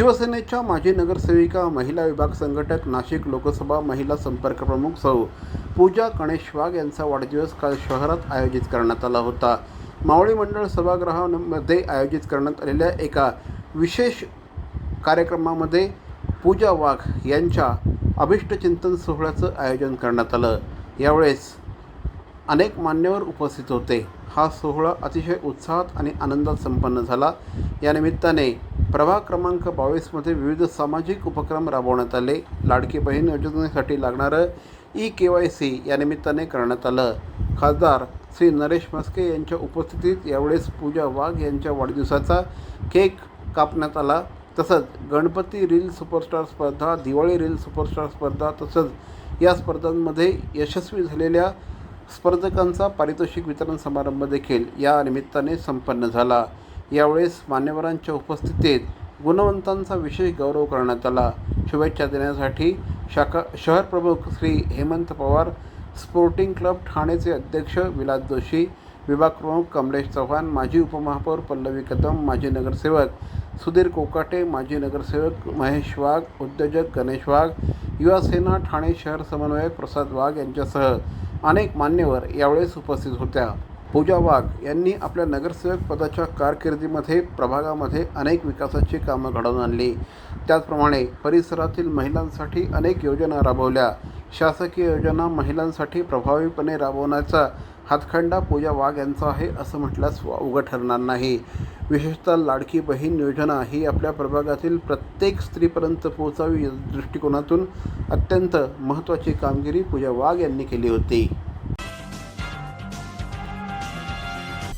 शिवसेनेच्या माजी नगरसेविका महिला विभाग संघटक नाशिक लोकसभा महिला संपर्क प्रमुख सौ. पूजा गणेश वाघ यांचा वाढदिवस काल शहरात आयोजित करण्यात आला होता. मावळी मंडळ सभागृहामध्ये आयोजित करण्यात आलेल्या एका विशेष कार्यक्रमामध्ये पूजा वाघ यांच्या अभिष्टचिंतन सोहळ्याचं आयोजन करण्यात आलं. यावेळेस अनेक मान्यवर उपस्थित होते. हा सोहळा अतिशय उत्साहात आणि आनंदात संपन्न झाला. यानिमित्ताने प्रभाग क्रमांक बावीसमध्ये विविध सामाजिक उपक्रम राबवण्यात आले. लाडकी बहीण योजनेसाठी लागणारं ई के वाय सी या निमित्ताने करण्यात आलं. खासदार श्री नरेश म्हस्के यांच्या उपस्थितीत यावेळेस पूजा वाघ यांच्या वाढदिवसाचा केक कापण्यात आला. तसंच गणपती रील सुपरस्टार स्पर्धा दिवाळी रील सुपरस्टार स्पर्धा तसंच या स्पर्धांमध्ये यशस्वी झालेल्या स्पर्धकांचा पारितोषिक वितरण समारंभ देखील या निमित्ताने संपन्न झाला. यावेळेस मान्यवरांच्या उपस्थितीत गुणवंतांचा विशेष गौरव करण्यात आला. शुभेच्छा देण्यासाठी शाखा शहर प्रमुख श्री हेमंत पवार स्पोर्टिंग क्लब ठाणेचे अध्यक्ष विलास जोशी विभाग प्रमुख कमलेश चव्हाण माजी उपमहापौर पल्लवी कदम माजी नगरसेवक सुधीर कोकाटे माजी नगरसेवक महेश वाघ उद्योजक गणेश वाघ युवासेना ठाणे शहर समन्वयक प्रसाद वाघ यांच्यासह अनेक मान्यवर यावेळेस उपस्थित होत्या. पूजा वाघ यांनी आपल्या नगरसेवक पदाच्या कारकिर्दीमध्ये प्रभागामध्ये अनेक विकासाची कामं घडवून आणली. त्याचप्रमाणे परिसरातील महिलांसाठी अनेक योजना राबवल्या. शासकीय योजना महिलांसाठी प्रभावीपणे राबवण्याचा हातखंडा पूजा वाघ यांचा आहे असं म्हटल्यास उघड ठरणार नाही. विशेषतः लाडकी बहीण योजना ही आपल्या प्रभागातील प्रत्येक स्त्रीपर्यंत पोहोचावी या दृष्टिकोनातून अत्यंत महत्त्वाची कामगिरी पूजा वाघ यांनी केली होती.